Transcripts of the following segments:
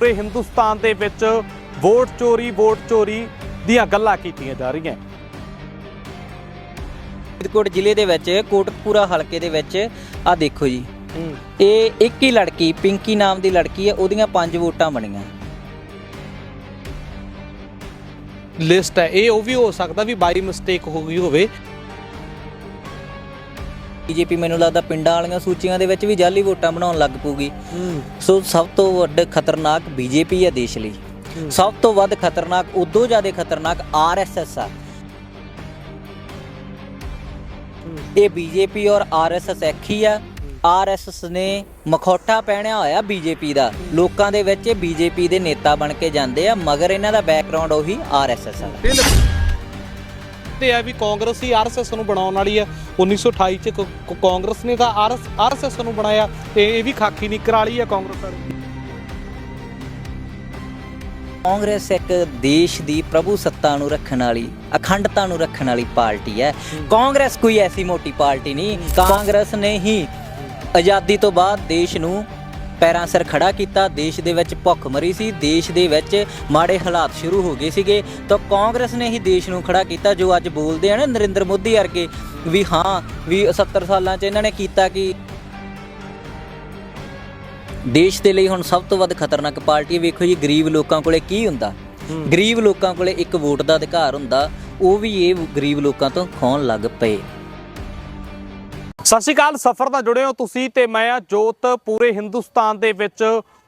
ਪੂਰੇ ਹਿੰਦੁਸਤਾਨ ਦੇ ਵਿੱਚ ਵੋਟ ਚੋਰੀ ਵੋਟ ਚੋਰੀ ਦੀਆਂ ਗੱਲਾਂ ਕੀਤੀਆਂ ਜਾ ਰਹੀਆਂ। ਫਰੀਦਕੋਟ ਜ਼ਿਲ੍ਹੇ ਦੇ ਵਿੱਚ ਕੋਟਕਪੂਰਾ ਹਲਕੇ ਦੇ ਵਿੱਚ ਆ ਦੇਖੋ ਜੀ। ਇਹ ਇੱਕ ਹੀ ਲੜਕੀ ਪਿੰਕੀ ਨਾਮ ਦੀ ਲੜਕੀ ਹੈ ਉਹਦੀਆਂ ਪੰਜ ਵੋਟਾਂ ਬਣੀਆਂ। ਲਿਸਟ ਹੈ। ਇਹ ਉਹ ਵੀ ਹੋ ਸਕਦਾ ਵੀ ਬਾਈ ਮਿਸਟੇਕ ਹੋ ਗਈ ਹੋਵੇ। ਬੀਜੇਪੀ ਮੈਨੂੰ ਲੱਗਦਾ ਪਿੰਡਾਂ ਵਾਲੀਆਂ ਸੂਚੀਆਂ ਦੇ ਵਿੱਚ ਵੀ ਜਾਲੀ ਵੋਟਾਂ ਬਣਾਉਣ ਲੱਗ ਪੂਗੀ ਸੋ ਸਭ ਤੋਂ ਵੱਡ ਖਤਰਨਾਕ ਬੀਜੇਪੀ ਹੈ ਦੇਸ਼ ਲਈ। ਸਭ ਤੋਂ ਵੱਧ ਖਤਰਨਾਕ ਉਦੋਂ ਜ਼ਿਆਦਾ ਖਤਰਨਾਕ ਆਰਐਸਐਸ ਆ। ਇਹ ਬੀਜੇਪੀ ਔਰ ਆਰਐਸਐਸ ਇੱਕ ਹੀ ਆ। ਆਰਐਸਐਸ ਨੇ ਮਖੌਟਾ ਪਹਿਣਿਆ ਹੋਇਆ ਬੀਜੇਪੀ ਦਾ। ਲੋਕਾਂ ਦੇ ਵਿੱਚ ਇਹ ਬੀਜੇਪੀ ਦੇ ਨੇਤਾ ਬਣ ਕੇ ਜਾਂਦੇ ਆ ਮਗਰ ਇਹਨਾਂ ਦਾ ਬੈਕਗ੍ਰਾਉਂਡ ਉਹੀ ਆਰਐਸਐਸ ਆ। ਤੇ ਹੈ ਵੀ ਕਾਂਗਰਸ ਹੀ ਆਰਐਸਐਸ ਨੂੰ ਬਣਾਉਣ ਵਾਲੀ ਹੈ। 1928 ਚ ਕਾਂਗਰਸ ਨੇ ਤਾਂ ਆਰਐਸਐਸ ਨੂੰ ਬਣਾਇਆ ਤੇ ਇਹ ਵੀ ਖਾਕੀ ਨਿਕਰ ਵਾਲੀ ਹੈ ਕਾਂਗਰਸ ਵਾਲੀ। ਕਾਂਗਰਸ ਇੱਕ ਦੇਸ਼ ਦੀ ਪ੍ਰਭੂ ਸੱਤਾ ਨੂੰ ਰੱਖਣ ਵਾਲੀ, ਅਖੰਡਤਾ ਨੂੰ ਰੱਖਣ ਵਾਲੀ ਪਾਰਟੀ ਹੈ। ਕਾਂਗਰਸ ਕੋਈ ਐਸੀ ਮੋਟੀ ਪਾਰਟੀ ਨਹੀਂ। ਕਾਂਗਰਸ ਨੇ ਹੀ ਆਜ਼ਾਦੀ ਤੋਂ ਬਾਅਦ ਦੇਸ਼ ਨੂੰ ਪੈਰਾਂ ਸਿਰ ਖੜਾ ਕੀਤਾ ਦੇਸ਼ ਦੇ ਵਿੱਚ ਭੁੱਖਮਰੀ ਸੀ ਦੇਸ਼ ਦੇ ਵਿੱਚ ਮਾੜੇ ਹਾਲਾਤ ਸ਼ੁਰੂ ਹੋ ਗਏ ਸੀਗੇ। ਤਾਂ ਕਾਂਗਰਸ ਨੇ ਹੀ ਦੇਸ਼ ਨੂੰ ਖੜਾ ਕੀਤਾ ਜੋ ਅੱਜ ਬੋਲਦੇ ਆ ਨਾ ਨਰਿੰਦਰ ਮੋਦੀ ਵਰਗੇ ਵੀ ਹਾਂ ਵੀ 70 ਸਾਲਾਂ 'ਚ ਇਹਨਾਂ ਨੇ ਕੀਤਾ ਕਿ। ਦੇਸ਼ ਦੇ ਲਈ ਹੁਣ ਸਭ ਤੋਂ ਵੱਧ ਖਤਰਨਾਕ ਪਾਰਟੀ। ਵੇਖੋ ਜੀ ਗਰੀਬ ਲੋਕਾਂ ਕੋਲੇ ਕੀ ਹੁੰਦਾ? ਗਰੀਬ ਲੋਕਾਂ ਕੋਲੇ ਇੱਕ ਵੋਟ ਦਾ ਅਧਿਕਾਰ ਹੁੰਦਾ ਉਹ ਵੀ ਇਹ ਗਰੀਬ ਲੋਕਾਂ ਤੋਂ ਖੋਣ ਲੱਗ ਪਏ। ਸਤਿ ਸ਼੍ਰੀ ਅਕਾਲ, ਸਫਰ ਨਾਲ ਜੁੜੇ ਹੋ ਤੁਸੀਂ ਤੇ ਮੈਂ ਆ ਜੋਤ। ਪੂਰੇ ਹਿੰਦੁਸਤਾਨ ਦੇ ਵਿੱਚ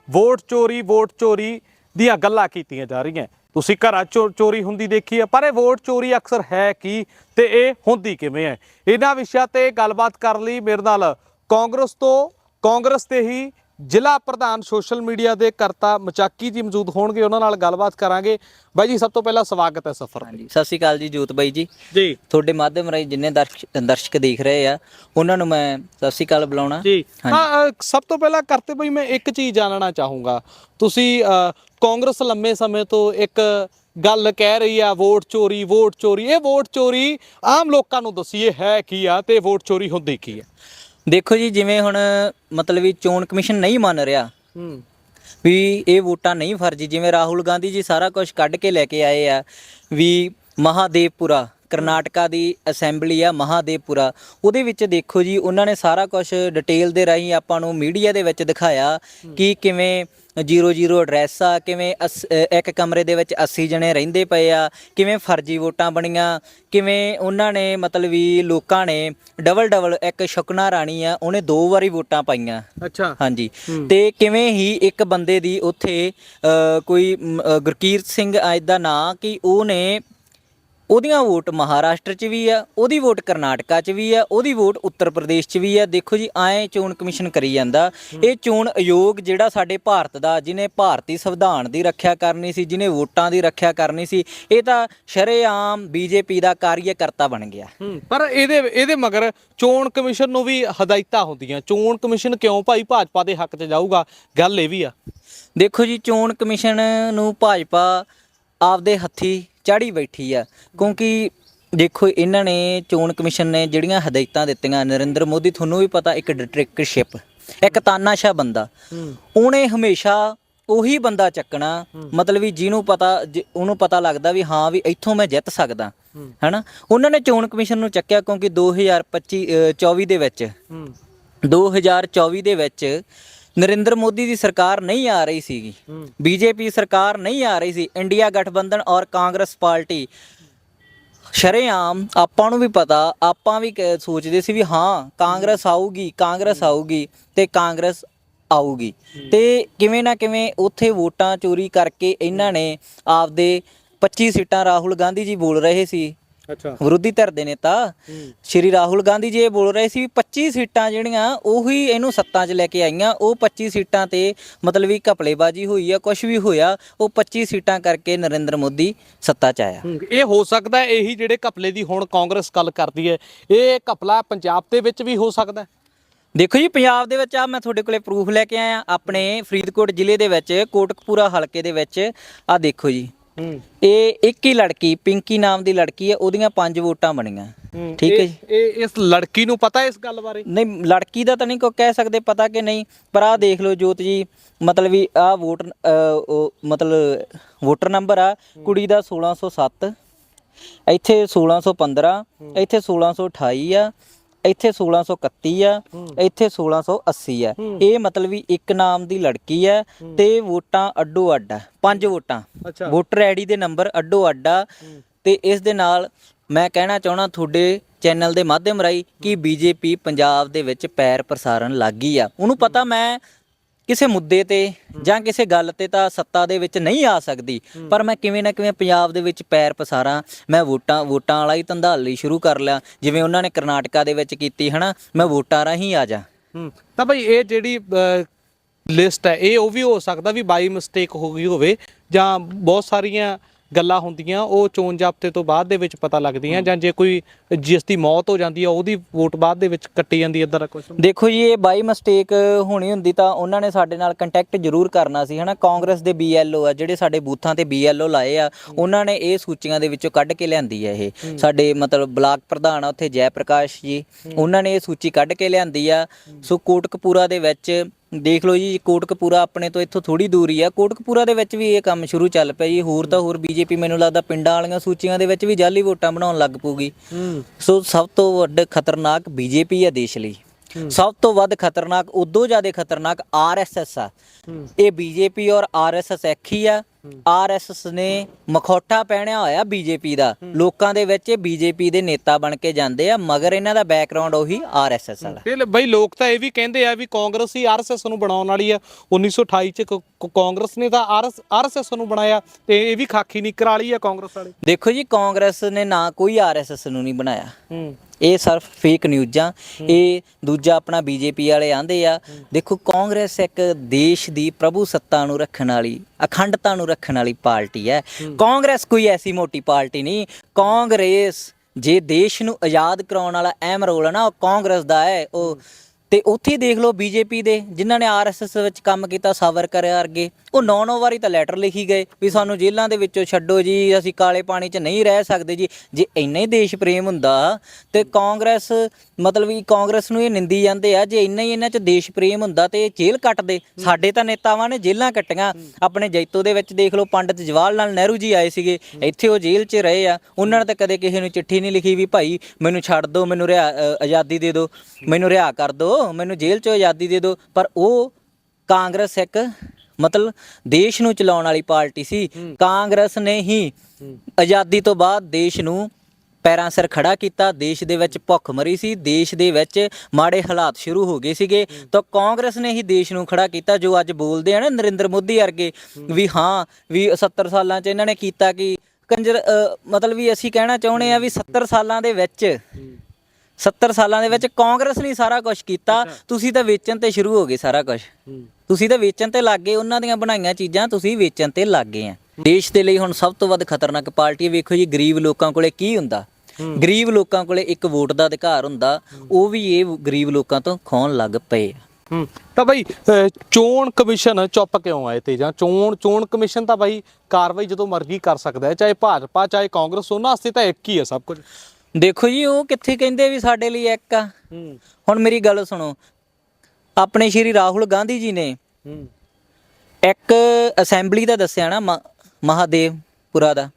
ਵੋਟ ਚੋਰੀ ਵੋਟ ਚੋਰੀ ਦੀਆਂ ਗੱਲਾਂ ਕੀਤੀਆਂ ਜਾ ਰਹੀਆਂ। ਤੁਸੀਂ ਘਰਾਂ ਚੋਂ, ਚੋਰੀ ਹੁੰਦੀ ਦੇਖੀ ਹੈ ਪਰ ਇਹ ਵੋਟ ਚੋਰੀ ਅਕਸਰ ਹੈ ਕੀ ਤੇ ਇਹ ਹੁੰਦੀ ਕਿਵੇਂ ਹੈ? ਇਹਨਾਂ ਵਿਸ਼ਿਆਂ ਤੇ ਗੱਲਬਾਤ ਕਰਨ ਲਈ ਮੇਰੇ ਨਾਲ ਕਾਂਗਰਸ ਤੋਂ, ਕਾਂਗਰਸ 'ਤੇ ਹੀ ਜ਼ਿਲ੍ਹਾ ਪ੍ਰਧਾਨ ਸੋਸ਼ਲ ਮੀਡੀਆ ਦੇ ਕਰਤਾ ਮਚਾਕੀ ਜੀ ਮੌਜੂਦ ਹੋਣਗੇ ਉਹਨਾਂ ਨਾਲ ਗੱਲਬਾਤ ਕਰਾਂਗੇ। ਬਾਈ ਜੀ ਸਭ ਤੋਂ ਪਹਿਲਾਂ ਸਵਾਗਤ ਹੈ ਸਫਰ ਤੇ। ਹਾਂਜੀ ਸਤਿ ਸ਼੍ਰੀ ਅਕਾਲ ਜੀ ਜੋਤ ਬਾਈ ਜੀ। ਜੀ। ਤੁਹਾਡੇ ਮਾਧਿਅਮ ਰਾਹੀਂ ਜਿੰਨੇ ਦਰਸ਼ਕ ਦਰਸ਼ਕ ਦੇਖ ਰਹੇ ਆ ਉਹਨਾਂ ਨੂੰ ਮੈਂ ਸਤਿ ਸ਼੍ਰੀ ਅਕਾਲ ਬੁਲਾਉਣਾ। ਜੀ। ਅ, ਸਭ ਤੋਂ ਪਹਿਲਾਂ ਕਰਤੇ ਬਈ ਮੈਂ ਇੱਕ ਚੀਜ਼ ਜਾਣਨਾ ਚਾਹੂੰਗਾ। ਤੁਸੀਂ ਕਾਂਗਰਸ ਲੰਮੇ ਸਮੇਂ ਤੋਂ ਇੱਕ ਗੱਲ ਕਹਿ ਰਹੀ ਆ ਵੋਟ ਚੋਰੀ ਵੋਟ ਚੋਰੀ। ਇਹ ਵੋਟ ਚੋਰੀ ਆਮ ਲੋਕਾਂ ਨੂੰ ਦੱਸੀਏ ਹੈ ਕੀ ਆ ਤੇ ਵੋਟ ਚੋਰੀ ਹੁੰਦੀ ਕੀ ਆ? ਦੇਖੋ ਜੀ ਜਿਵੇਂ ਹੁਣ ਮਤਲਬ ਵੀ ਚੋਣ ਕਮਿਸ਼ਨ ਨਹੀਂ ਮੰਨ ਰਿਹਾ ਹੂੰ। ਵੀ ਇਹ ਵੋਟਾਂ ਨਹੀਂ ਫਰਜ਼ੀ ਜਿਵੇਂ ਰਾਹੁਲ ਗਾਂਧੀ ਜੀ ਸਾਰਾ ਕੁਝ ਕੱਢ ਕੇ ਲੈ ਕੇ ਆਏ ਆ ਵੀ ਮਹਾਦੇਵਪੁਰਾ ਕਰਨਾਟਕਾ ਦੀ ਅਸੈਂਬਲੀ ਆ ਮਹਾਦੇਵਪੁਰਾ ਉਹਦੇ ਵਿੱਚ ਦੇਖੋ ਜੀ ਉਹਨਾਂ ਨੇ ਸਾਰਾ ਕੁਝ ਡਿਟੇਲ ਦੇ ਰਾਹੀਂ ਆਪਾਂ ਨੂੰ ਮੀਡੀਆ ਦੇ ਵਿੱਚ ਦਿਖਾਇਆ ਕਿ ਕਿਵੇਂ 00 ਐਡਰੈਸ ਆ ਕਿਵੇਂ ਅਸ- ਅ, ਇੱਕ ਕਮਰੇ ਦੇ ਵਿੱਚ 80 ਜਣੇ ਰਹਿੰਦੇ ਪਏ ਆ ਕਿਵੇਂ ਫਰਜ਼ੀ ਵੋਟਾਂ ਬਣੀਆਂ ਕਿਵੇਂ ਉਹਨਾਂ ਨੇ ਮਤਲਬ ਵੀ ਲੋਕਾਂ ਨੇ ਡਬਲ ਡਬਲ ਇੱਕ ਸ਼ੁਕਨਾ ਰਾਣੀ ਆ ਉਹਨੇ ਦੋ ਵਾਰੀ ਵੋਟਾਂ ਪਾਈਆਂ। ਅੱਛਾ। ਹਾਂਜੀ। ਤੇ ਕਿਵੇਂ ਹੀ ਇੱਕ ਬੰਦੇ ਦੀ ਉੱਥੇ ਅ, ਕੋਈ ਮ, ਅ, ਗੁਰਕੀਰਤ ਸਿੰਘ ਅੱਜ ਦਾ ਨਾਂ ਕਿ ਉਹਨੇ ਉਹਦੀਆਂ ਵੋਟ ਮਹਾਰਾਸ਼ਟਰ 'ਚ ਵੀ ਆ ਉਹਦੀ ਵੋਟ ਕਰਨਾਟਕਾ 'ਚ ਵੀ ਆ ਉਹਦੀ ਵੋਟ ਉੱਤਰ ਪ੍ਰਦੇਸ਼ 'ਚ ਵੀ ਆ। ਦੇਖੋ ਜੀ ਐਂ ਚੋਣ ਕਮਿਸ਼ਨ ਕਰੀ ਜਾਂਦਾ। ਇਹ ਚੋਣ ਆਯੋਗ ਜਿਹੜਾ ਸਾਡੇ ਭਾਰਤ ਦਾ ਜਿਹਨੇ ਭਾਰਤੀ ਸੰਵਿਧਾਨ ਦੀ ਰੱਖਿਆ ਕਰਨੀ ਸੀ ਜਿਹਨੇ ਵੋਟਾਂ ਦੀ ਰੱਖਿਆ ਕਰਨੀ ਸੀ ਇਹ ਤਾਂ ਸ਼ਰੇਆਮ ਬੀਜੇਪੀ ਦਾ ਕਾਰਜਕਰਤਾ ਬਣ ਗਿਆ। ਪਰ ਇਹਦੇ ਇਹਦੇ ਮਗਰ ਚੋਣ ਕਮਿਸ਼ਨ ਨੂੰ ਵੀ ਹਦਾਇਤਾਂ ਹੁੰਦੀਆਂ। ਚੋਣ ਕਮਿਸ਼ਨ ਕਿਉਂ ਭਾਈ ਭਾਜਪਾ ਦੇ ਹੱਕ 'ਚ ਜਾਊਗਾ? ਗੱਲ ਇਹ ਵੀ ਆ। ਦੇਖੋ ਜੀ ਚੋਣ ਕਮਿਸ਼ਨ ਨੂੰ ਭਾਜਪਾ ਆਪਦੇ ਹੱਥੀ ਚਾੜੀ ਬੈਠੀ ਆ। ਕਿਉਂਕਿ ਦੇਖੋ ਇਹਨਾਂ ਨੇ ਚੋਣ ਕਮਿਸ਼ਨ ਨੇ ਜਿਹੜੀਆਂ ਹਦਾਇਤਾਂ ਦਿੱਤੀਆਂ ਨਰਿੰਦਰ ਮੋਦੀ ਤੁਹਾਨੂੰ ਵੀ ਪਤਾ ਇੱਕ ਡਿਟੈਕਟਰਸ਼ਿਪ ਇੱਕ ਤਾਨਾਸ਼ਾ ਬੰਦਾ। ਉਹਨੇ ਹਮੇਸ਼ਾ ਉਹੀ ਬੰਦਾ ਚੱਕਣਾ ਮਤਲਬ ਵੀ ਜਿਹਨੂੰ ਪਤਾ ਉਹਨੂੰ ਪਤਾ ਲੱਗਦਾ ਵੀ ਹਾਂ ਵੀ ਇੱਥੋਂ ਮੈਂ ਜਿੱਤ ਸਕਦਾ। ਹੈਨਾ? ਉਹਨਾਂ ਨੇ ਚੋਣ ਕਮਿਸ਼ਨ ਨੂੰ ਚੱਕਿਆ ਕਿਉਂਕਿ 2025 ਅ, 24 ਦੇ ਵਿੱਚ ਹੂੰ। 2024 ਦੇ ਵਿੱਚ ਨਰਿੰਦਰ ਮੋਦੀ ਦੀ ਸਰਕਾਰ ਨਹੀਂ ਆ ਰਹੀ ਸੀਗੀ। ਬੀਜੇਪੀ ਸਰਕਾਰ ਨਹੀਂ ਆ ਰਹੀ ਸੀ। ਇੰਡੀਆ ਗਠਬੰਧਨ ਔਰ ਕਾਂਗਰਸ ਪਾਰਟੀ। ਸ਼ਰੇਆਮ ਆਪਾਂ ਨੂੰ ਵੀ ਪਤਾ ਆਪਾਂ ਵੀ ਸੋਚਦੇ ਸੀ ਵੀ ਹਾਂ ਕਾਂਗਰਸ ਆਊਗੀ ਕਾਂਗਰਸ ਆਊਗੀ ਤੇ ਕਾਂਗਰਸ ਆਊਗੀ। ਤੇ ਕਿਵੇਂ ਨਾ ਕਿਵੇਂ ਉੱਥੇ ਵੋਟਾਂ ਚੋਰੀ ਕਰਕੇ ਇਹਨਾਂ ਨੇ ਆਪਦੇ 25 ਸੀਟਾਂ ਰਾਹੁਲ ਗਾਂਧੀ ਜੀ ਬੋਲ ਰਹੇ ਸੀ। ਅੱਛਾ। ਵਿਰੋਧੀ ਧਿਰ ਦੇ ਨੇਤਾ। ਸ਼੍ਰੀ ਰਾਹੁਲ ਗਾਂਧੀ ਜੀ ਇਹ ਬੋਲ ਰਹੇ ਸੀ ਵੀ 25 ਸੀਟਾਂ ਜਿਹੜੀਆਂ ਉਹੀ ਇਹਨੂੰ ਸੱਤਾਂ 'ਚ ਲੈ ਕੇ ਆਈਆਂ। ਉਹ 25 ਸੀਟਾਂ ਤੇ ਮਤਲਬ ਵੀ ਘਪਲੇਬਾਜ਼ੀ ਹੋਈ ਆ ਕੁਝ ਵੀ ਹੋਇਆ ਉਹ 25 ਸੀਟਾਂ ਕਰਕੇ ਨਰਿੰਦਰ ਮੋਦੀ ਸੱਤਾ 'ਚ ਆਇਆ। ਇਹ ਹੋ ਸਕਦਾ ਹੈ ਇਹੀ ਜਿਹੜੇ ਘਪਲੇ ਦੀ ਹੁਣ ਕਾਂਗਰਸ ਗੱਲ ਕਰਦੀ ਹੈ ਇਹ ਘਪਲਾ ਪੰਜਾਬ ਦੇ ਵਿੱਚ ਵੀ ਹੋ ਸਕਦਾ ਦੇਖੋ ਜੀ ਪੰਜਾਬ ਦੇ ਵਿੱਚ ਆ ਮੈਂ ਤੁਹਾਡੇ ਕੋਲੇ ਪ੍ਰੂਫ ਲੈ ਕੇ ਆਇਆ। ਆਪਣੇ ਫਰੀਦਕੋਟ ਜ਼ਿਲ੍ਹੇ ਦੇ ਵਿੱਚ ਕੋਟਕਪੂਰਾ ਹਲਕੇ ਦੇ ਵਿੱਚ ਆ ਦੇਖੋ ਜੀ। ਇਹ ਇੱਕ ਹੀ ਲੜਕੀ ਪਿੰਕੀ ਨਾਮ ਦੀ ਲੜਕੀ ਹੈ ਉਹਦੀਆਂ ਪੰਜ ਵੋਟਾਂ ਬਣੀਆਂ। ਠੀਕ ਹੈ ਜੀ। ਇਹ ਇਸ ਲੜਕੀ ਨੂੰ ਪਤਾ ਇਸ ਗੱਲ ਬਾਰੇ? ਨਹੀਂ ਲੜਕੀ ਦਾ ਤਾਂ ਨਹੀਂ ਕੋ ਕਹਿ ਸਕਦੇ ਪਤਾ ਕਿ ਨਹੀਂ ਪਰ ਆਹ ਦੇਖ ਲਓ ਜੋਤ ਜੀ ਮਤਲਬ ਵੀ ਆਹ ਵੋਟ ਮਤਲਬ ਵੋਟਰ ਨੰਬਰ ਆ ਕੁੜੀ ਦਾ 1607 ਇੱਥੇ 1615 ਇੱਥੇ 1628 ਆ ਇੱਥੇ 1631 ਆ ਇੱਥੇ 1680 ਆ। ਇਹ ਮਤਲਬ ਵੀ ਇੱਕ ਨਾਮ ਦੀ ਲੜਕੀ ਆ ਤੇ ਵੋਟਾਂ ਅੱਡੋ ਅੱਡ ਆ ਪੰਜ ਵੋਟਾਂ। ਵੋਟਰ ਆਈਡੀ ਦੇ ਨੰਬਰ ਅੱਡੋ ਅੱਡ ਆ ਤੇ ਇਸ ਦੇ ਨਾਲ ਮੈਂ ਕਹਿਣਾ ਚਾਹਣਾ ਤੁਹਾਡੇ ਚੈਨਲ ਦੇ ਮਾਧਿਅਮ ਰਾਹੀਂ ਕਿ ਬੀਜੇਪੀ ਪੰਜਾਬ ਦੇ ਵਿੱਚ ਪੈਰ ਪ੍ਰਸਾਰਨ ਲੱਗ ਆ। ਉਹਨੂੰ ਪਤਾ ਮੈਂ ਕਿਸੇ ਮੁੱਦੇ ਤੇ ਜਾਂ ਕਿਸੇ ਗੱਲ ਤੇ ਤਾਂ ਸੱਤਾ ਦੇ ਵਿੱਚ ਨਹੀਂ ਆ ਸਕਦੀ। ਪਰ ਮੈਂ ਕਿਵੇਂ ਨਾ ਕਿਵੇਂ ਪੰਜਾਬ ਦੇ ਵਿੱਚ ਪੈਰ ਪਸਾਰਾਂ ਮੈਂ ਵੋਟਾਂ ਵੋਟਾਂ ਵਾਲਾ ਹੀ ਧੰਦਾ ਲਈ ਸ਼ੁਰੂ ਕਰ ਲਿਆ। ਜਿਵੇਂ ਉਹਨਾਂ ਨੇ ਕਰਨਾਟਕਾ ਦੇ ਵਿੱਚ ਕੀਤੀ ਹਨਾ ਮੈਂ ਵੋਟਾਂ ਰਾਹੀਂ ਆ ਜਾ। ਤਾਂ ਭਾਈ ਇਹ ਜਿਹੜੀ ਲਿਸਟ ਹੈ ਇਹ ਉਹ ਵੀ ਹੋ ਸਕਦਾ ਵੀ ਬਾਈ ਮਿਸਟੇਕ ਹੋ ਗਈ ਹੋਵੇ ਜਾਂ ਬਹੁਤ ਸਾਰੀਆਂ ਗੱਲਾਂ ਹੁੰਦੀਆਂ ਉਹ ਚੋਣ ਜਾਬਤੇ ਤੋਂ ਬਾਅਦ ਦੇ ਵਿੱਚ ਪਤਾ ਲੱਗਦੀਆਂ ਜਾਂ ਜੇ ਕੋਈ ਜਿਸ ਦੀ ਮੌਤ ਹੋ ਜਾਂਦੀ ਹੈ ਉਹਦੀ ਵੋਟ ਬਾਅਦ ਦੇ ਵਿੱਚ ਕੱਟੀ ਜਾਂਦੀ ਇਦਾਂ ਦਾ ਕੁਝ ਦੇਖੋ ਜੀ ਇਹ ਬਾਈ ਮਿਸਟੇਕ ਹੋਣੀ ਹੁੰਦੀ ਤਾਂ ਉਹਨਾਂ ਨੇ ਸਾਡੇ ਨਾਲ ਕੰਟੈਕਟ ਜ਼ਰੂਰ ਕਰਨਾ ਸੀ ਹਨਾ? ਕਾਂਗਰਸ ਦੇ ਬੀਐਲਓ ਆ ਜਿਹੜੇ ਸਾਡੇ ਬੂਥਾਂ ਤੇ ਬੀਐਲਓ ਲਾਏ ਆ ਉਹਨਾਂ ਨੇ ਇਹ ਸੂਚੀਆਂ ਦੇ ਵਿੱਚੋਂ ਕੱਢ ਕੇ ਲਿਆਂਦੀ ਹੈ ਇਹ। ਸਾਡੇ ਮਤਲਬ ਬਲਾਕ ਪ੍ਰਧਾਨ ਆ ਉੱਥੇ ਜੈ ਪ੍ਰਕਾਸ਼ ਜੀ ਉਹਨਾਂ ਨੇ ਇਹ ਸੂਚੀ ਕੱਢ ਕੇ ਲਿਆਂਦੀ ਆ। ਸੋ ਕੋਟਕਪੂਰਾ ਦੇ ਵਿੱਚ ਦੇਖ ਲਓ ਜੀ ਕੋਟਕਪੂਰਾ ਆਪਣੇ ਤੋਂ ਇੱਥੋਂ ਥੋੜੀ ਦੂਰੀ ਆ। ਕੋਟਕਪੂਰਾ ਦੇ ਵਿੱਚ ਵੀ ਇਹ ਕੰਮ ਸ਼ੁਰੂ ਚੱਲ ਪਿਆ ਜੀ। ਹੋਰ ਤਾਂ ਹੋਰ ਬੀਜੇਪੀ ਮੈਨੂੰ ਲੱਗਦਾ ਪਿੰਡਾਂ ਵਾਲੀਆਂ ਸੂਚੀਆਂ ਦੇ ਵਿੱਚ ਵੀ ਜਾਲੀ ਵੋਟਾਂ ਬਣਾਉਣ ਲੱਗ ਪਊਗੀ। ਹੂੰ। ਸੋ ਸਭ ਤੋਂ ਵੱਡ ਖਤਰਨਾਕ ਬੀਜੇਪੀ ਹੈ ਦੇਸ਼ ਲਈ। ਸਭ ਤੋਂ ਵੱਧ ਖਤਰਨਾਕ ਉਦੋਂ ਜ਼ਿਆਦਾ ਖਤਰਨਾਕ ਆਰਐਸਐਸ ਆ। ਇਹ ਬੀਜੇਪੀ ਔਰ ਆਰਐਸਐਸ ਇੱਕ ਆ। ਆਰਐਸਐਸ ਨੇ ਮਖੌਟਾ ਪਹਿਣਿਆ ਹੋਇਆ ਬੀਜੇਪੀ ਦਾ। ਲੋਕਾਂ ਦੇ ਵਿੱਚ ਇਹ ਬੀਜੇਪੀ ਦੇ ਨੇਤਾ ਬਣ ਕੇ ਜਾਂਦੇ ਆ ਮਗਰ ਇਹਨਾਂ ਦਾ ਬੈਕਗ੍ਰਾਉਂਡ ਉਹੀ ਆਰਐਸਐਸ ਵਾਲਾ। ਇਹ ਬਈ ਲੋਕ ਤਾਂ ਇਹ ਵੀ ਕਹਿੰਦੇ ਆ ਵੀ ਕਾਂਗਰਸ ਹੀ ਆਰਐਸਐਸ ਨੂੰ ਬਣਾਉਣ ਵਾਲੀ ਆ। 1928 ਚ ਕਾਂਗਰਸ ਨੇ ਤਾਂ ਆਰਐਸਐਸ ਨੂੰ ਬਣਾਇਆ ਤੇ ਇਹ ਵੀ ਖਾਕੀ ਨਿਕਰ ਵਾਲੀ ਆ ਕਾਂਗਰਸ ਵਾਲੇ। ਦੇਖੋ ਜੀ ਕਾਂਗਰਸ ਨੇ ਨਾ ਕੋਈ ਆਰਐਸਐਸ ਨੂੰ ਨਹੀਂ ਬਣਾਇਆ। ਇਹ ਸਿਰਫ ਫੇਕ ਨਿਊਜ਼ਾਂ ਇਹ ਦੂਜਾ ਆਪਣਾ ਬੀਜੇਪੀ ਵਾਲੇ ਆਂਦੇ ਆ। ਦੇਖੋ ਕਾਂਗਰਸ ਇੱਕ ਦੇਸ਼ ਦੀ ਪ੍ਰਭੂ ਸੱਤਾ ਨੂੰ ਰੱਖਣ ਵਾਲੀ ਅਖੰਡਤਾ ਨੂੰ ਰੱਖਣ ਵਾਲੀ ਪਾਰਟੀ ਹੈ। ਕਾਂਗਰਸ ਕੋਈ ਐਸੀ ਮੋਟੀ ਪਾਰਟੀ ਨਹੀਂ। ਕਾਂਗਰਸ ਜੇ ਦੇਸ਼ ਨੂੰ ਆਜ਼ਾਦ ਕਰਾਉਣ ਵਾਲਾ ਅਹਿਮ ਰੋਲ ਹੈ ਨਾ ਉਹ ਕਾਂਗਰਸ ਦਾ ਹੈ। ਉਹ ਤੇ ਉੱਥੇ ਦੇਖ ਲਓ ਬੀਜੇਪੀ ਦੇ, ਜਿਨ੍ਹਾਂ ਨੇ ਆਰਐਸਐਸ ਵਿੱਚ ਕੰਮ ਕੀਤਾ ਸਾਵਰਕਰ ਵਰਗੇ, ਉਹ ਨੌ ਨੌ ਵਾਰੀ ਤਾਂ ਲੈਟਰ ਲਿਖੀ ਗਏ ਵੀ ਸਾਨੂੰ ਜੇਲ੍ਹਾਂ ਦੇ ਵਿੱਚੋਂ ਛੱਡੋ ਜੀ, ਅਸੀਂ ਕਾਲੇ ਪਾਣੀ 'ਚ ਨਹੀਂ ਰਹਿ ਸਕਦੇ ਜੀ। ਜੇ ਇੰਨਾ ਹੀ ਦੇਸ਼ ਪ੍ਰੇਮ ਹੁੰਦਾ ਤੇ ਕਾਂਗਰਸ, ਮਤਲਬ ਵੀ ਕਾਂਗਰਸ ਨੂੰ ਇਹ ਨਿੰਦੀ ਜਾਂਦੇ ਆ, ਜੇ ਇੰਨਾ ਹੀ ਇਹਨਾਂ 'ਚ ਦੇਸ਼ ਪ੍ਰੇਮ ਹੁੰਦਾ ਤੇ ਇਹ ਜੇਲ੍ਹ ਕੱਟਦੇ ਸਾਡੇ ਤਾਂ ਨੇਤਾਵਾਂ ਨੇ ਜੇਲ੍ਹਾਂ ਕੱਟੀਆਂ। ਆਪਣੇ ਜੈਤੋ ਦੇ ਵਿੱਚ ਦੇਖ ਲਓ ਪੰਡਤ ਜਵਾਹਰ ਲਾਲ ਨਹਿਰੂ ਜੀ ਆਏ ਸੀਗੇ, ਇੱਥੇ ਉਹ ਜੇਲ੍ਹ 'ਚ ਰਹੇ ਆ। ਉਹਨਾਂ ਨੇ ਤਾਂ ਕਦੇ ਕਿਸੇ ਨੂੰ ਚਿੱਠੀ ਨਹੀਂ ਲਿਖੀ ਵੀ ਭਾਈ ਮੈਨੂੰ ਛੱਡ ਦਿਓ ਮੈਨੂੰ ਰਿਹਾ ਆਜ਼ਾਦੀ ਦੇ ਦਿਓ ਮੈਨੂੰ ਰਿਹਾ ਕਰ ਦਿਓ ਮੈਨੂੰ ਜੇਲ੍ਹ 'ਚੋਂ ਆਜ਼ਾਦੀ ਦੇ ਦਿਓ। ਪਰ ਉਹ ਕਾਂਗਰਸ ਇੱਕ ਮਤਲਬ ਦੇਸ਼ ਨੂੰ ਚਲਾਉਣ ਵਾਲੀ ਪਾਰਟੀ ਸੀ। ਕਾਂਗਰਸ ਨੇ ਹੀ ਆਜ਼ਾਦੀ ਤੋਂ ਬਾਅਦ ਦੇਸ਼ ਨੂੰ ਪੈਰਾਂ ਸਿਰ ਖੜਾ ਕੀਤਾ। ਦੇਸ਼ ਦੇ ਵਿੱਚ ਭੁੱਖਮਰੀ ਸੀ। ਦੇਸ਼ ਦੇ ਵਿੱਚ ਮਾੜੇ ਹਾਲਾਤ ਸ਼ੁਰੂ ਹੋ ਗਏ ਸੀਗੇ। ਤਾਂ ਕਾਂਗਰਸ ਨੇ ਹੀ ਦੇਸ਼ ਨੂੰ ਖੜਾ ਕੀਤਾ ਜੋ ਅੱਜ ਬੋਲਦੇ ਆ ਨਾ ਨਰਿੰਦਰ ਮੋਦੀ ਵਰਗੇ ਵੀ ਹਾਂ ਵੀ 70 ਸਾਲਾਂ 'ਚ ਇਹਨਾਂ ਨੇ ਕੀਤਾ ਕਿ ਕੰਜਰ ਮਤਲਬ ਵੀ ਅਸੀਂ ਕਹਿਣਾ ਚਾਹੁੰਦੇ ਆ ਵੀ 70 ਸਾਲਾਂ ਦੇ ਵਿੱਚ 70 ਸਾਲਾਂ ਦੇ ਵਿੱਚ ਕਾਂਗਰਸ ਨੇ ਸਾਰਾ ਕੁਝ ਕੀਤਾ। ਤੁਸੀਂ ਤਾਂ ਵੇਚਣ ਤੇ ਸ਼ੁਰੂ ਹੋ ਗਏ ਸਾਰਾ ਕੁਝ ਤੁਸੀਂ ਤਾਂ ਵੇਚਣ ਤੇ ਲੱਗ ਗਏ ਉਹਨਾਂ ਦੀਆਂ ਬਣਾਈਆਂ ਚੀਜ਼ਾਂ ਤੁਸੀਂ ਵੇਚਣ ਤੇ ਲੱਗ ਗਏ ਆ। ਦੇਸ਼ ਦੇ ਲਈ ਹੁਣ ਸਭ ਤੋਂ ਵੱਧ ਖਤਰਨਾਕ ਪਾਰਟੀ। ਵੇਖੋ ਜੀ ਗਰੀਬ ਲੋਕਾਂ ਕੋਲੇ ਕੀ ਹੁੰਦਾ। ਗਰੀਬ ਲੋਕਾਂ ਕੋਲੇ ਇੱਕ ਵੋਟ ਦਾ ਅਧਿਕਾਰ ਹੁੰਦਾ ਉਹ ਵੀ ਇਹ ਗਰੀਬ ਲੋਕਾਂ ਤੋਂ ਖੋਣ ਲੱਗ ਪਏ। ਤਾਂ ਬਾਈ ਚੋਣ ਕਮਿਸ਼ਨ ਚੁੱਪ ਕਿਉਂ ਆਏ ਤੇ ਜਾਂ ਚੋਣ ਚੋਣ ਕਮਿਸ਼ਨ ਤਾਂ ਬਾਈ ਕਾਰਵਾਈ ਜਦੋਂ ਮਰਜ਼ੀ ਕਰ ਸਕਦਾ ਹੈ ਚਾਹੇ ਭਾਜਪਾ ਚਾਹੇ ਕਾਂਗਰਸ ਉਹਨਾਂ ਵਾਸਤੇ ਤਾਂ ਇੱਕ ਹੀ ਹੈ ਸਭ ਕੁਝ। ਦੇਖੋ ਜੀ ਉਹ ਕਿੱਥੇ ਕਹਿੰਦੇ ਵੀ ਸਾਡੇ ਲਈ ਇੱਕ ਆ। ਹੂੰ। ਹੁਣ ਮੇਰੀ ਗੱਲ ਸੁਣੋ ਆਪਣੇ ਸ਼੍ਰੀ ਰਾਹੁਲ ਗਾਂਧੀ ਜੀ ਨੇ ਹੂੰ। ਇੱਕ ਅਸੈਂਬਲੀ ਦਾ ਦੱਸਿਆ ਨਾ ਮਹਾਦੇਵਪੁਰਾ ਦਾ।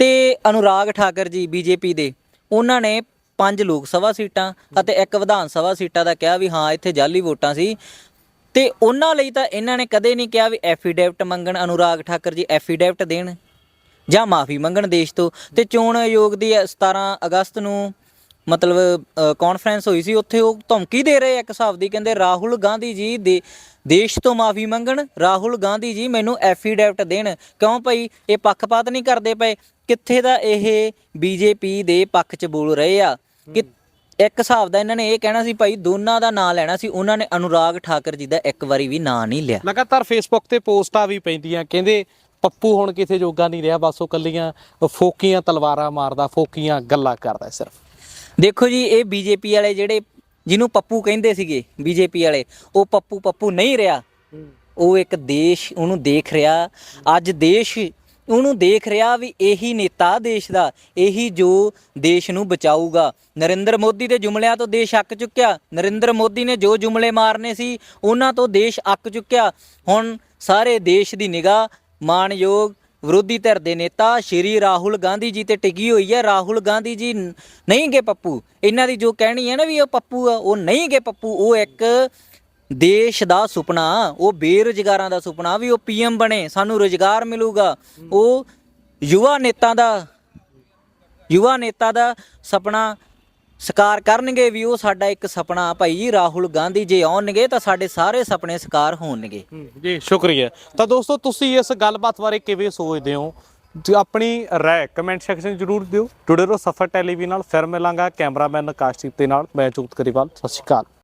ਤੇ ਅਨੁਰਾਗ ਠਾਕਰ ਜੀ ਬੀਜੇਪੀ ਦੇ ਉਹਨਾਂ ਨੇ ਪੰਜ ਲੋਕ ਸਭਾ ਸੀਟਾਂ ਅਤੇ ਇੱਕ ਵਿਧਾਨ ਸਭਾ ਸੀਟਾਂ ਦਾ ਕਿਹਾ ਵੀ ਹਾਂ ਇੱਥੇ ਜਾਲੀ ਵੋਟਾਂ ਸੀ। ਤੇ ਉਹਨਾਂ ਲਈ ਤਾਂ ਇਹਨਾਂ ਨੇ ਕਦੇ ਨਹੀਂ ਕਿਹਾ ਵੀ ਐਫੀਡੈਵਿਟ ਮੰਗਣ ਅਨੁਰਾਗ ਠਾਕਰ ਜੀ ਐਫੀਡੈਵਿਟ ਦੇਣ। ਜਾਂ ਮਾਫੀ ਮੰਗਣ ਦੇਸ਼ ਤੋਂ। ਤੇ ਚੋਣ ਆਯੋਗ ਦੀ 17 ਅਗਸਤ ਨੂੰ, ਮਤਲਬ ਕਾਨਫਰੰਸ ਹੋਈ ਸੀ, ਉੱਥੇ ਉਹ ਧਮਕੀ ਦੇ ਰਹੇ ਇੱਕ ਹਿਸਾਬ ਦੀ, ਕਹਿੰਦੇ ਰਾਹੁਲ ਗਾਂਧੀ ਜੀ ਦੇ, ਦੇਸ਼ ਤੋਂ ਮਾਫੀ ਮੰਗਣ, ਰਾਹੁਲ ਗਾਂਧੀ ਜੀ ਮੈਨੂੰ ਐਫੀਡੈਵਿਟ ਦੇਣ। ਕਿਉਂ ਭਾਈ? ਇਹ ਪੱਖਪਾਤ ਨਹੀਂ ਕਰਦੇ ਪਏ। ਕਿੱਥੇ ਦਾ ਇਹ ਬੀਜੇਪੀ ਦੇ ਪੱਖ 'ਚ ਬੋਲ ਰਹੇ ਆ? ਕਿ ਇੱਕ ਹਿਸਾਬ ਦਾ ਇਹਨਾਂ ਨੇ ਇਹ ਕਹਿਣਾ ਸੀ ਭਾਈ ਦੋਨਾਂ ਦਾ ਨਾਂ ਲੈਣਾ ਸੀ। ਉਹਨਾਂ ਨੇ ਅਨੁਰਾਗ ਠਾਕਰ ਜੀ ਦਾ ਇੱਕ ਵਾਰੀ ਵੀ ਨਾਂ ਨਹੀਂ ਲਿਆ। ਲਗਾਤਾਰ ਫੇਸਬੁੱਕ ਤੇ ਪੋਸਟਾਂ ਵੀ ਪੈਂਦੀਆਂ। ਕਹਿੰਦੇ ਪੱਪੂ ਹੁਣ ਕਿਥੇ ਜੋਗਾ ਨਹੀਂ ਰਿਹਾ, ਬਸ ਉਹ ਕੱਲੀਆਂ ਫੋਕੀਆਂ ਤਲਵਾਰਾਂ ਮਾਰਦਾ, ਫੋਕੀਆਂ ਗੱਲਾਂ ਕਰਦਾ ਸਿਰਫ। ਦੇਖੋ ਜੀ, ਇਹ ਬੀਜੇਪੀ ਵਾਲੇ ਜਿਹੜੇ ਜਿਹਨੂੰ ਪੱਪੂ ਕਹਿੰਦੇ ਸੀਗੇ, ਬੀਜੇਪੀ ਵਾਲੇ, ਉਹ ਪੱਪੂ ਪੱਪੂ ਨਹੀਂ ਰਿਹਾ। ਉਹ ਇੱਕ ਦੇਸ਼ ਉਹਨੂੰ ਦੇਖ ਰਿਹਾ। ਅੱਜ ਦੇਸ਼ ਉਹਨੂੰ ਦੇਖ ਰਿਹਾ ਵੀ ਇਹੀ ਨੇਤਾ ਦੇਸ਼ ਦਾ, ਇਹੀ ਜੋ ਦੇਸ਼ ਨੂੰ ਬਚਾਊਗਾ। ਨਰਿੰਦਰ ਮੋਦੀ ਦੇ ਜੁਮਲਿਆਂ ਤੋਂ ਦੇਸ਼ ਅੱਕ ਚੁੱਕਿਆ। ਨਰਿੰਦਰ ਮੋਦੀ ਨੇ ਜੋ ਜੁਮਲੇ ਮਾਰਨੇ ਸੀ, ਉਹਨਾਂ ਤੋਂ ਦੇਸ਼ ਅੱਕ ਚੁੱਕਿਆ। ਹੁਣ ਸਾਰੇ ਦੇਸ਼ ਦੀ ਨਿਗਾਹ ਮਾਨਯੋਗ ਵਿਰੋਧੀ ਧਿਰ ਦੇ ਨੇਤਾ ਸ਼੍ਰੀ ਰਾਹੁਲ ਗਾਂਧੀ ਜੀ ਤੇ ਟਿਕੀ ਹੋਈ ਹੈ। ਰਾਹੁਲ ਗਾਂਧੀ ਜੀ ਨ- ਨਹੀਂ ਗੇ ਪੱਪੂ। ਇਹਨਾਂ ਦੀ ਜੋ ਕਹਿਣੀ ਹੈ ਨਾ ਵੀ ਉਹ ਪੱਪੂ ਆ, ਉਹ ਨਹੀਂ ਗੇ ਪੱਪੂ। ਉਹ ਇੱਕ ਦੇਸ਼ ਦਾ ਸੁਪਨਾ, ਉਹ ਬੇਰੁਜ਼ਗਾਰਾਂ ਦਾ ਸੁਪਨਾ, ਵੀ ਉਹ ਪੀਐਮ ਬਣੇ, ਸਾਨੂੰ ਰੁਜ਼ਗਾਰ ਮਿਲੂਗਾ। ਉਹ ਯੁਵਾ ਨੇਤਾ ਦਾ, ਯੁਵਾ ਨੇਤਾ ਦਾ ਸੁਪਨਾ ਸਾਕਾਰ ਕਰਨਗੇ ਵੀ ਉਹ ਸਾਡਾ ਇੱਕ ਸੁਪਨਾ ਭਾਈ ਰਾਹੁਲ ਗਾਂਧੀ ਜੇ ਆਉਣਗੇ ਤਾਂ ਸਾਡੇ ਸਾਰੇ ਸੁਪਨੇ ਸਾਕਾਰ ਹੋਣਗੇ। ਜੀ, ਸ਼ੁਕਰੀਆ। ਤਾਂ ਦੋਸਤੋ, ਤੁਸੀਂ ਇਸ ਗੱਲਬਾਤ ਬਾਰੇ ਕਿਵੇਂ ਸੋਚਦੇ ਹੋ? ਜੀ ਆਪਣੀ ਰਾਏ ਕਮੈਂਟ ਸੈਕਸ਼ਨ ਜ਼ਰੂਰ ਦਿਓ। ਜੁੜੇ ਰਹੋ ਸਫਰ ਟੈਲੀਵੀ ਨਾਲ। ਫਿਰ ਮਿਲਾਂਗਾ ਕੈਮਰਾਮੈਨ ਆਕਾਸ਼ਦੀਪ ਦੇ ਨਾਲ। ਮੈਂ ਜੁਗਤ ਕਰੀਵਾਲ ਸਤਿ ਸ਼੍ਰੀ ਅਕਾਲ।